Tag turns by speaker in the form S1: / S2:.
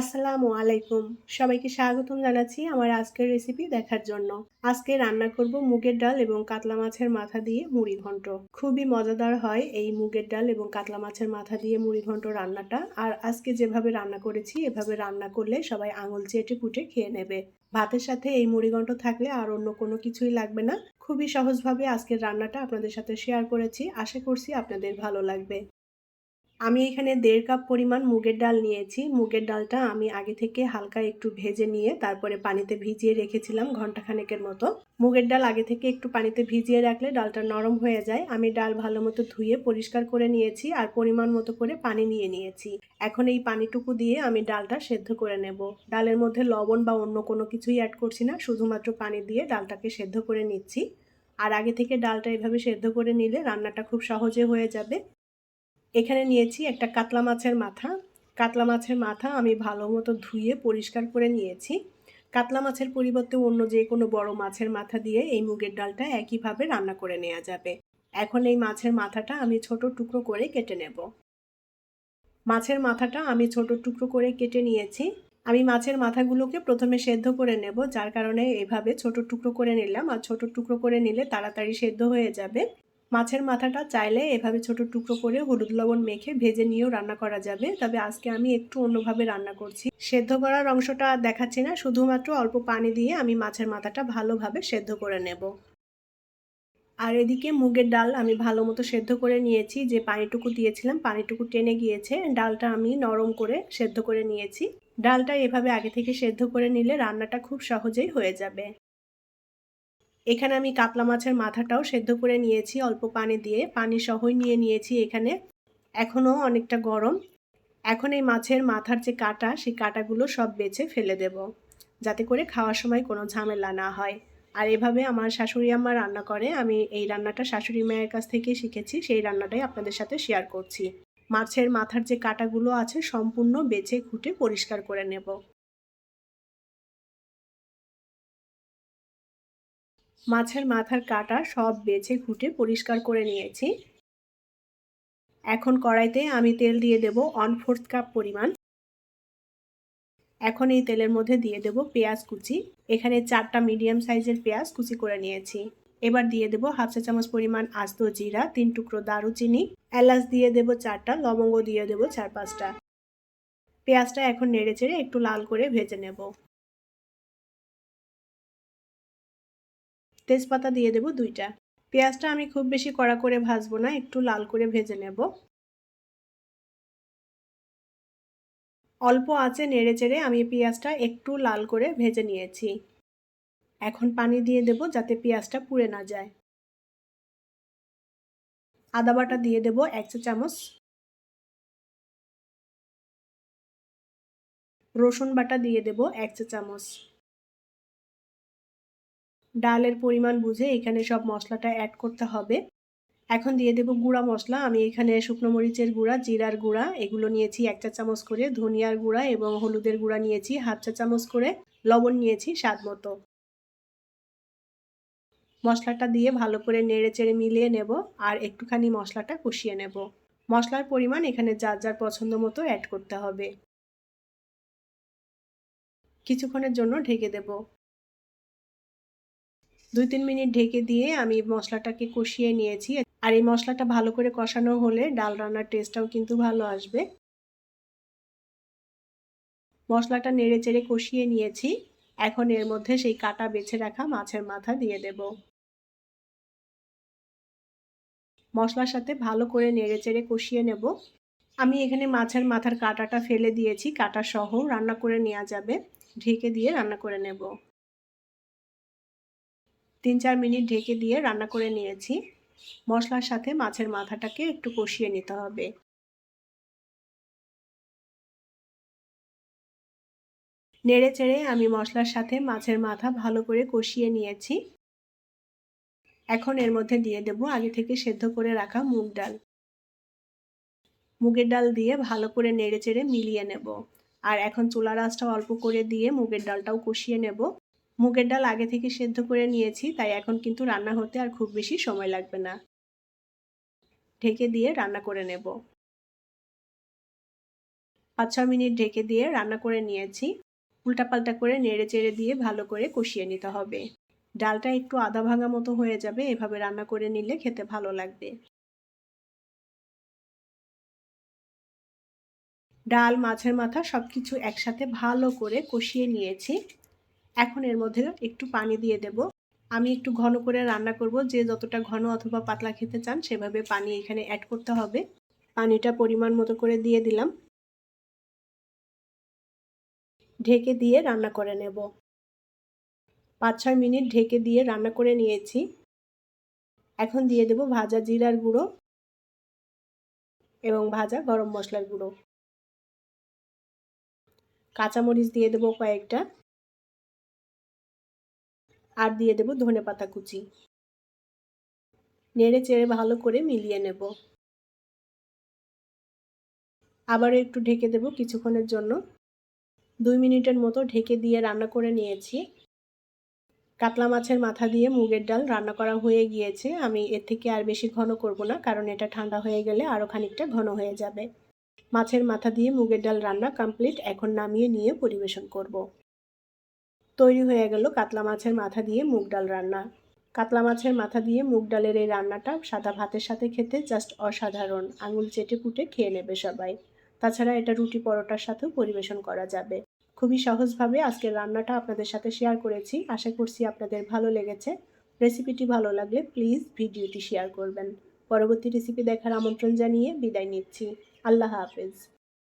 S1: আসসালামু আলাইকুম। সবাইকে স্বাগতম জানাচ্ছি আমার আজকের রেসিপি দেখার জন্য। আজকে রান্না করব মুগের ডাল এবং কাতলা মাছের মাথা দিয়ে মুড়ি ঘন্ট। খুবই মজাদার হয় এই মুগের ডাল এবং কাতলা মাছের মাথা দিয়ে মুড়ি ঘন্ট রান্নাটা। আর আজকে যেভাবে রান্না করেছি, এভাবে রান্না করলে সবাই আঙুল চেটে পুটে খেয়ে নেবে। ভাতের সাথে এই মুড়ি ঘন্ট থাকলে আর অন্য কোনো কিছুই লাগবে না। খুবই সহজভাবে আজকের রান্নাটা আপনাদের সাথে শেয়ার করেছি। আশা করছি আপনাদের ভালো লাগবে। আমি এখানে দেড় কাপ পরিমাণ মুগের ডাল নিয়েছি। মুগের ডালটা আমি আগে থেকে হালকা একটু ভেজে নিয়ে তারপরে পানিতে ভিজিয়ে রেখেছিলাম ঘন্টাখানেকের মতো। মুগের ডাল আগে থেকে একটু পানিতে ভিজিয়ে রাখলে ডালটা নরম হয়ে যায়। আমি ডাল ভালো মতো ধুয়ে পরিষ্কার করে নিয়েছি আর পরিমাণ মতো করে পানি নিয়ে নিয়েছি। এখন এই পানিটুকু দিয়ে আমি ডালটা সেদ্ধ করে নেব। ডালের মধ্যে লবণ বা অন্য কোনো কিছুই অ্যাড করছি না, শুধুমাত্র পানি দিয়ে ডালটাকে সেদ্ধ করে নিচ্ছি। আর আগে থেকে ডালটা এভাবে সেদ্ধ করে নিলে রান্নাটা খুব সহজে হয়ে যাবে। এখানে নিয়েছি একটা কাতলা মাছের মাথা। কাতলা মাছের মাথা আমি ভালো মতো ধুয়ে পরিষ্কার করে নিয়েছি। কাতলা মাছের পরিবর্তে অন্য যে কোনো বড় মাছের মাথা দিয়ে এই মুগের ডালটা একইভাবে রান্না করে নেওয়া যাবে। এখন এই মাছের মাথাটা আমি ছোট টুকরো করে কেটে নেব। মাছের মাথাটা আমি ছোট টুকরো করে কেটে নিয়েছি। আমি মাছের মাথাগুলোকে প্রথমে সেদ্ধ করে নেব, যার কারণে এভাবে ছোট টুকরো করে নিলাম। আর ছোট টুকরো করে নিলে তাড়াতাড়ি সেদ্ধ হয়ে যাবে। মাছের মাথাটা চাইলে এভাবে ছোট টুকরো করে হলুদ লবণ মেখে ভেজে নিয়েও রান্না করা যাবে। তবে আজকে আমি একটু অন্যভাবে রান্না করছি। সেদ্ধ করার অংশটা দেখাচ্ছি না, শুধুমাত্র অল্প পানি দিয়ে আমি মাছের মাথাটা ভালোভাবে সেদ্ধ করে নেব। আর এদিকে মুগের ডাল আমি ভালো মতো সেদ্ধ করে নিয়েছি, যে পানিটুকু দিয়েছিলাম পানিটুকু টেনে গিয়েছে। ডালটা আমি নরম করে সেদ্ধ করে নিয়েছি। ডালটা এভাবে আগে থেকে সেদ্ধ করে নিলে রান্নাটা খুব সহজেই হয়ে যাবে। এখানে আমি কাতলা মাছের মাথাটাও সেদ্ধ করে নিয়েছি, অল্প পানি দিয়ে। পানি সহই নিয়ে নিয়েছি এখানে। এখনও অনেকটা গরম। এখন এই মাছের মাথার যে কাটা, সেই কাটাগুলো সব বেছে ফেলে দেব, যাতে করে খাওয়ার সময় কোনো ঝামেলা না হয়। আর এভাবে আমার শাশুড়ি আম্মা রান্না করে, আমি এই রান্নাটা শাশুড়ি মায়ের কাছ থেকে শিখেছি, সেই রান্নাটাই আপনাদের সাথে শেয়ার করছি। মাছের মাথার যে কাটাগুলো আছে, সম্পূর্ণ বেছে খুঁটে পরিষ্কার করে নেব। মাছের মাথার কাটা সব বেছে ঘুটে পরিষ্কার করে নিয়েছি। এখন কড়াইতে আমি তেল দিয়ে দেব ওয়ান ফোর্থ কাপ পরিমাণ। এখন এই তেলের মধ্যে দিয়ে দেব পেঁয়াজ কুচি। এখানে চারটা মিডিয়াম সাইজের পেঁয়াজ কুচি করে নিয়েছি। এবার দিয়ে দেব হাফ চা চামচ পরিমাণ আস্ত জিরা, তিন টুকরো দারুচিনি। এলাচ দিয়ে দেব চারটা, লবঙ্গ দিয়ে দেব চার পাঁচটা। পেঁয়াজটা এখন নেড়ে চেড়ে একটু লাল করে ভেজে নেব। তেজপাতা দিয়ে দেব দুইটা। পেঁয়াজটা আমি খুব বেশি কড়া করে ভাজবো না, একটু লাল করে ভেজে নেব। অল্প আঁচে নেড়ে চেড়ে আমি পেঁয়াজটা একটু লাল করে ভেজে নিয়েছি। এখন পানি দিয়ে দেব যাতে পেঁয়াজটা পুড়ে না যায়। আদা বাটা দিয়ে দেব এক চা চামচ। রসুন বাটা দিয়ে দেব এক চা চামচ। ডালের পরিমাণ বুঝে এখানে সব মশলাটা অ্যাড করতে হবে। এখন দিয়ে দেব গুঁড়া মশলা। আমি এখানে শুকনো মরিচের গুঁড়া, জিরার গুঁড়া, এগুলো নিয়েছি এক চা চামচ করে, ধনিয়ার গুঁড়া এবং হলুদের গুঁড়া নিয়েছি হাফ চা চামচ করে, লবণ নিয়েছি স্বাদ মতো। মশলাটা দিয়ে ভালো করে নেড়ে চেড়ে মিলিয়ে নেব আর একটুখানি মশলাটা কষিয়ে নেব। মশলার পরিমাণ এখানে যার যার পছন্দ মতো অ্যাড করতে হবে। কিছুক্ষণের জন্য ঢেকে দেব। দুই তিন মিনিট ঢেকে দিয়ে আমি মশলাটাকে কষিয়ে নিয়েছি। আর এই মশলাটা ভালো করে কষানো হলে ডাল রান্নার টেস্টটাও কিন্তু ভালো আসবে। মশলাটা নেড়ে চেড়ে কষিয়ে নিয়েছি। এখন এর মধ্যে সেই কাটা বেছে রাখা মাছের মাথা দিয়ে দেব। মশলার সাথে ভালো করে নেড়ে চেড়ে কষিয়ে নেব। আমি এখানে মাছের মাথার কাটাটা ফেলে দিয়েছি। কাটা সহ রান্না করে নেওয়া যাবে। ঢেকে দিয়ে রান্না করে নেব। তিন চার মিনিট ঢেকে দিয়ে রান্না করে নিয়েছি। মশলার সাথে মাছের মাথাটাকে একটু কষিয়ে নিতে হবে। নেড়ে চেড়ে আমি মশলার সাথে মাছের মাথা ভালো করে কষিয়ে নিয়েছি। এখন এর মধ্যে দিয়ে দেব আগে থেকে সেদ্ধ করে রাখা মুগ ডাল। মুগের ডাল দিয়ে ভালো করে নেড়ে চেড়ে মিলিয়ে নেব। আর এখন চুলা আঁচটা অল্প করে দিয়ে মুগের ডালটাও কষিয়ে নেব। মুগের ডাল আগে থেকে সেদ্ধ করে নিয়েছি, তাই এখন কিন্তু রান্না হতে আর খুব বেশি সময় লাগবে না। ঢেকে দিয়ে রান্না করে নেব। পাঁচ ছ মিনিট ঢেকে দিয়ে রান্না করে নিয়েছি। উল্টাপাল্টা করে নেড়ে চেড়ে দিয়ে ভালো করে কষিয়ে নিতে হবে। ডালটা একটু আধা ভাঙা মতো হয়ে যাবে, এভাবে রান্না করে নিলে খেতে ভালো লাগবে। ডাল, মাছের মাথা সব কিছু একসাথে ভালো করে কষিয়ে নিয়েছি। এখন এর মধ্যে একটু পানি দিয়ে দেব। আমি একটু ঘন করে রান্না করব, যে যতটা ঘন অথবা পাতলা খেতে চান সেভাবে পানি এখানে অ্যাড করতে হবে। পানিটা পরিমাণ মতো করে দিয়ে দিলাম। ঢেকে দিয়ে রান্না করে নেব। পাঁচ ছয় মিনিট ঢেকে দিয়ে রান্না করে নিয়েছি। এখন দিয়ে দেব ভাজা জিরার গুঁড়ো এবং ভাজা গরম মশলার গুঁড়ো। কাঁচামরিচ দিয়ে দেবো কয়েকটা। আর দিয়ে দেবো ধনে পাতা কুচি। নেড়ে চেড়ে ভালো করে মিলিয়ে নেব। আবারও একটু ঢেকে দেব কিছুক্ষণের জন্য। দুই মিনিটের মতো ঢেকে দিয়ে রান্না করে নিয়েছি। কাতলা মাছের মাথা দিয়ে মুগের ডাল রান্না করা হয়ে গিয়েছে। আমি এর থেকে আর বেশি ঘন করব না, কারণ এটা ঠান্ডা হয়ে গেলে আরও খানিকটা ঘন হয়ে যাবে। মাছের মাথা দিয়ে মুগের ডাল রান্না কমপ্লিট, এখন নামিয়ে নিয়ে পরিবেশন করব। তৈরি হয়ে গেল কাতলা মাছের মাথা দিয়ে মুগ ডাল রান্না। কাতলা মাছের মাথা দিয়ে মুগ ডালের এই রান্নাটা সাদা ভাতের সাথে খেতে জাস্ট অসাধারণ, আঙুল চেটে পুটে খেয়ে নেবে সবাই। তাছাড়া এটা রুটি পরোটার সাথেও পরিবেশন করা যাবে। খুবই সহজভাবে আজকের রান্নাটা আপনাদের সাথে শেয়ার করেছি। আশা করছি আপনাদের ভালো লেগেছে। রেসিপিটি ভালো লাগলে প্লিজ ভিডিওটি শেয়ার করবেন। পরবর্তী রেসিপি দেখার আমন্ত্রণ জানিয়ে বিদায় নিচ্ছি। আল্লাহ হাফেজ।